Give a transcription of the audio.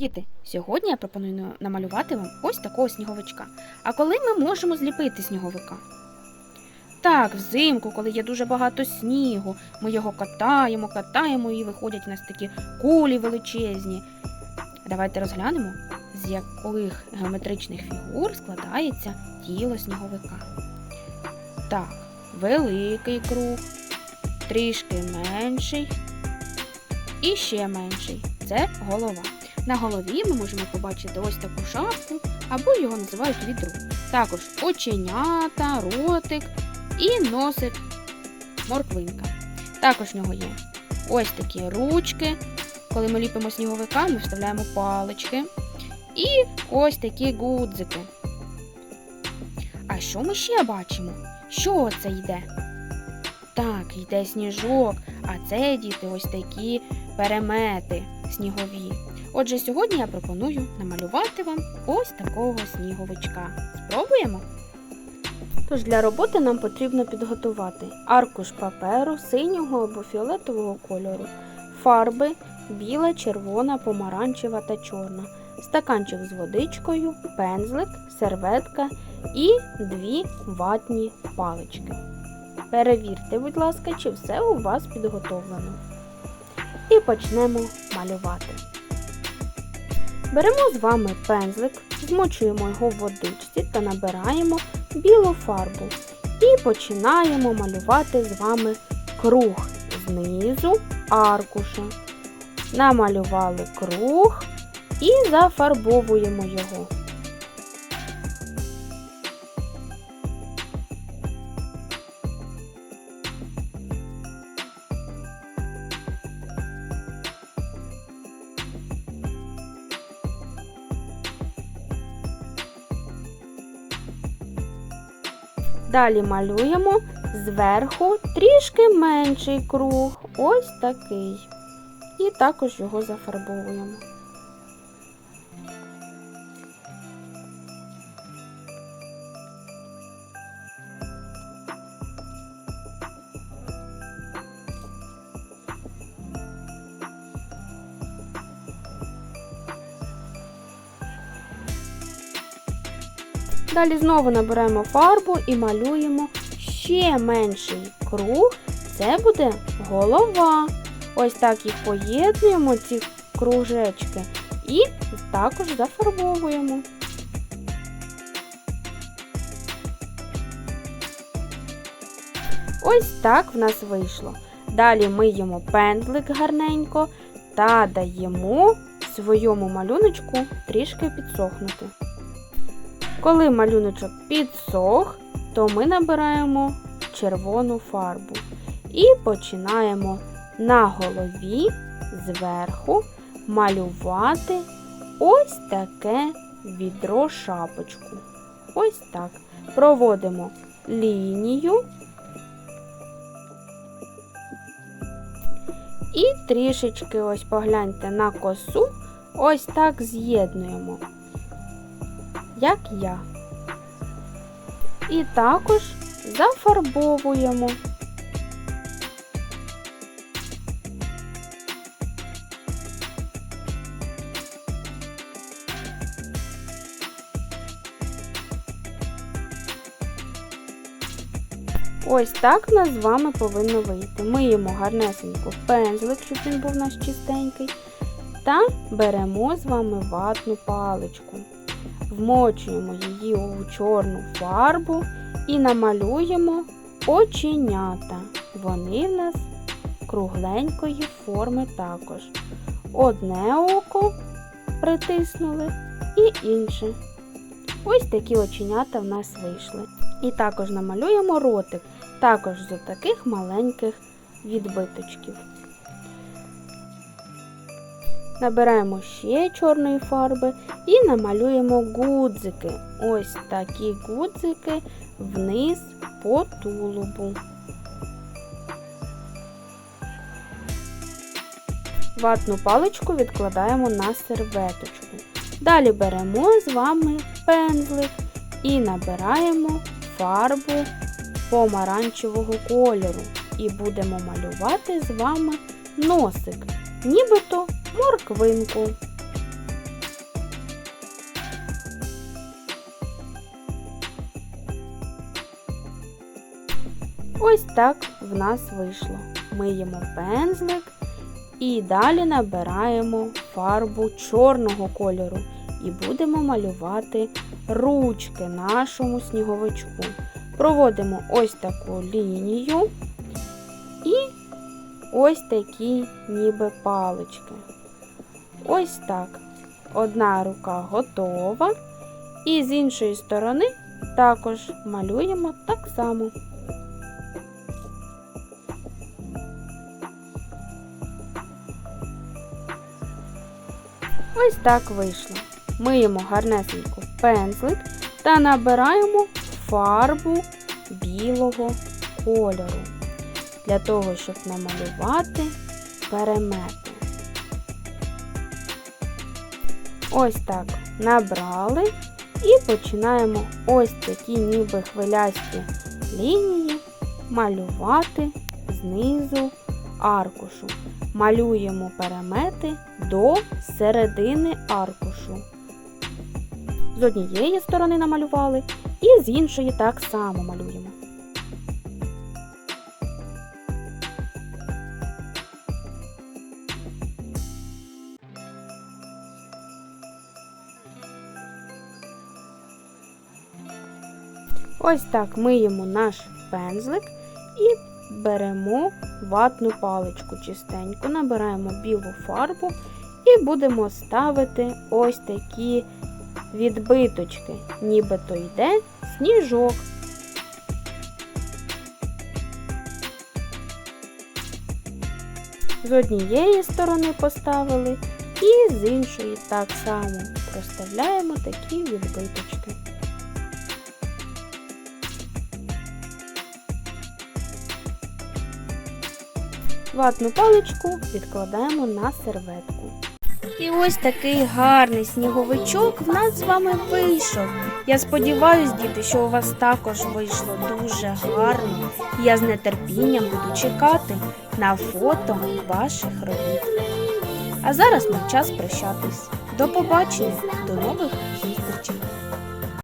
Діти, сьогодні я пропоную намалювати вам ось такого сніговичка. А коли ми можемо зліпити сніговика? Так, взимку, коли є дуже багато снігу, ми його катаємо, катаємо і виходять у нас такі кулі величезні. Давайте розглянемо, з яких геометричних фігур складається тіло сніговика. Так, великий круг, трішки менший і ще менший це голова. На голові ми можемо побачити ось таку шапку, або його називають відро. Також оченята, ротик і носик морквинка. Також в нього є ось такі ручки. Коли ми ліпимо сніговика, ми вставляємо палички. І ось такі гудзики. А що ми ще бачимо? Що це йде? Так, йде сніжок, а це діти ось такі перемети снігові. Отже, сьогодні я пропоную намалювати вам ось такого сніговичка. Спробуємо? Тож для роботи нам потрібно підготувати аркуш паперу синього або фіолетового кольору, фарби біла, червона, помаранчева та чорна, стаканчик з водичкою, пензлик, серветка і дві ватні палички. Перевірте, будь ласка, чи все у вас підготовлено. І почнемо малювати. Беремо з вами пензлик, змочуємо його в водичці та набираємо білу фарбу. І починаємо малювати з вами круг знизу аркуша. Намалювали круг і зафарбовуємо його. Далі малюємо зверху трішки менший круг, ось такий. І також його зафарбовуємо. Далі знову набираємо фарбу і малюємо ще менший круг. Це буде голова. Ось так їх поєднуємо, ці кружечки, і також зафарбовуємо. Ось так в нас вийшло. Далі миємо пензлик гарненько та даємо своєму малюночку трішки підсохнути. Коли малюночок підсох, то ми набираємо червону фарбу і починаємо на голові зверху малювати ось таке відро шапочку. Ось так. Проводимо лінію і трішечки ось погляньте на косу, ось так з'єднуємо як я. І також зафарбовуємо. Ось так в нас з вами повинно вийти. Миємо гарнесенько пензлик, щоб він був у нас чистенький, та беремо з вами ватну паличку вмочуємо її у чорну фарбу і намалюємо оченята. Вони в нас кругленької форми також. Одне око притиснули і інше. Ось такі оченята в нас вийшли. І також намалюємо ротик, також з таких маленьких відбиточків. Набираємо ще чорної фарби і намалюємо гудзики. Ось такі гудзики вниз по тулубу. Ватну паличку відкладаємо на серветочку. Далі беремо з вами пензлик і набираємо фарбу помаранчевого кольору. І будемо малювати з вами носик, нібито морквинку. Ось так в нас вийшло. Миємо пензлик і далі набираємо фарбу чорного кольору і будемо малювати ручки нашому сніговичку. Проводимо ось таку лінію і ось такі ніби палички. Ось так. Одна рука готова. І з іншої сторони також малюємо так само. Ось так вийшло. Миємо гарнесенько пензлик та набираємо фарбу білого кольору для того, щоб намалювати перемети. Ось так набрали і починаємо ось такі ніби хвилясті лінії малювати знизу аркушу. Малюємо перемети до середини аркушу. З однієї сторони намалювали і з іншої так само малюємо. Ось так миємо наш пензлик і беремо ватну паличку чистеньку, набираємо білу фарбу і будемо ставити ось такі відбиточки, нібито йде сніжок. З однієї сторони поставили і з іншої так само проставляємо такі відбиточки. Ватну паличку відкладаємо на серветку. І ось такий гарний сніговичок в нас з вами вийшов. Я сподіваюсь, діти, що у вас також вийшло дуже гарно. Я з нетерпінням буду чекати на фото ваших робіт. А зараз нам час прощатись. До побачення, до нових!